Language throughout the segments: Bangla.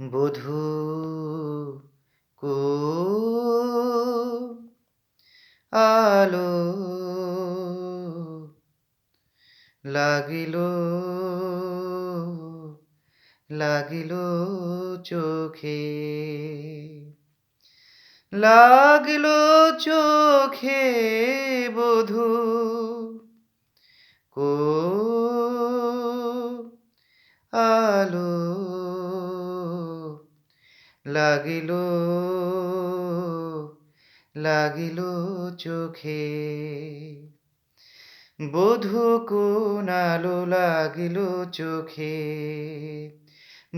বধূ কো আলো লাগিল লাগিল চোখে লাগিল চোখে বধূ লাগিল লাগিল চোখে। বধূ কোন আলো লাগিল চোখে?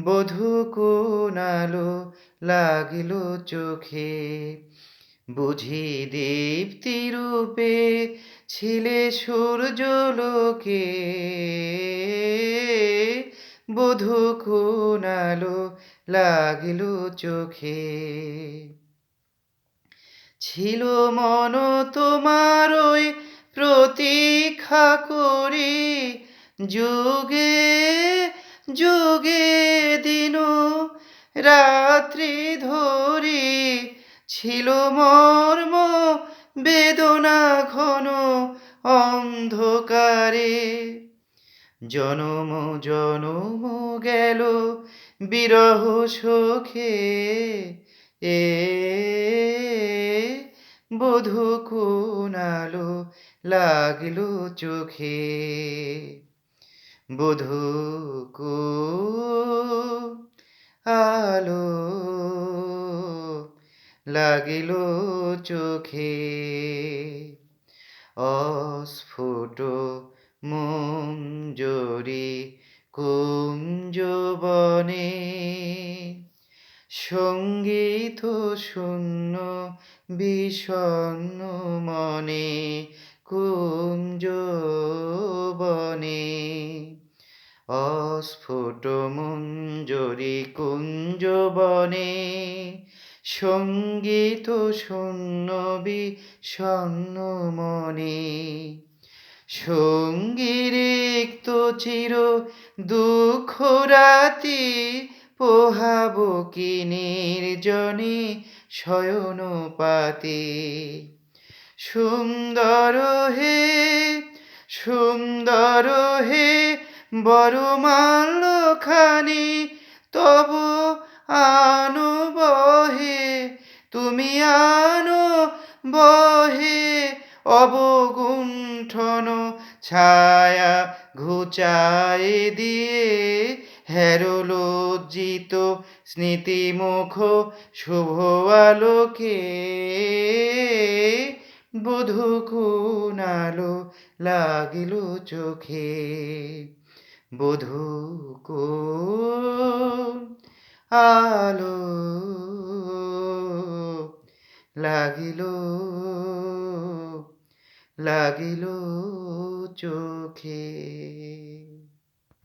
বধূ কোন আলো লাগিল চোখে? বুঝি দীপ্তি রূপে ছিলে সূর্যলোকে বধূ কোন আলো লাগিল চোখে? ছিল মন তোমার ওই প্রতীক্ষা করি, যুগে যুগে দিন রাত্রি ধরি ছিল মর্ম বেদনা ঘন অন্ধকারে। জনম জনম গেল বিরহ সুখে। এ বধূ কোন আলো লাগিল চোখে? বধূ আলো লাগিল চোখে? অস্ফুট মঞ্জরি কুঞ্জবনে সংগীত শূন্য বিষণ্ণ মনে কুঞ্জবনে অস্ফুট মঞ্জরি কুঞ্জবনে সংগীত শূন্য বিষণ্ণ মনে সঙ্গীরিক্ত চির দুঃখ রাতি পোহাব কি নির্জনে শয়ন পাতে সুন্দর হে সুন্দর হে বড় মাল্যখানি তব আনো বহে তুমি আনো বহে অবগুণ্ঠন ছায়া ঘুচায় দিয়ে হেরো লজ্জিত স্মৃতিমুখ শুভ আলোকে বধূ কোন আলো লাগিল চোখে। বধূ আলো লাগিল লাগিল চোখে।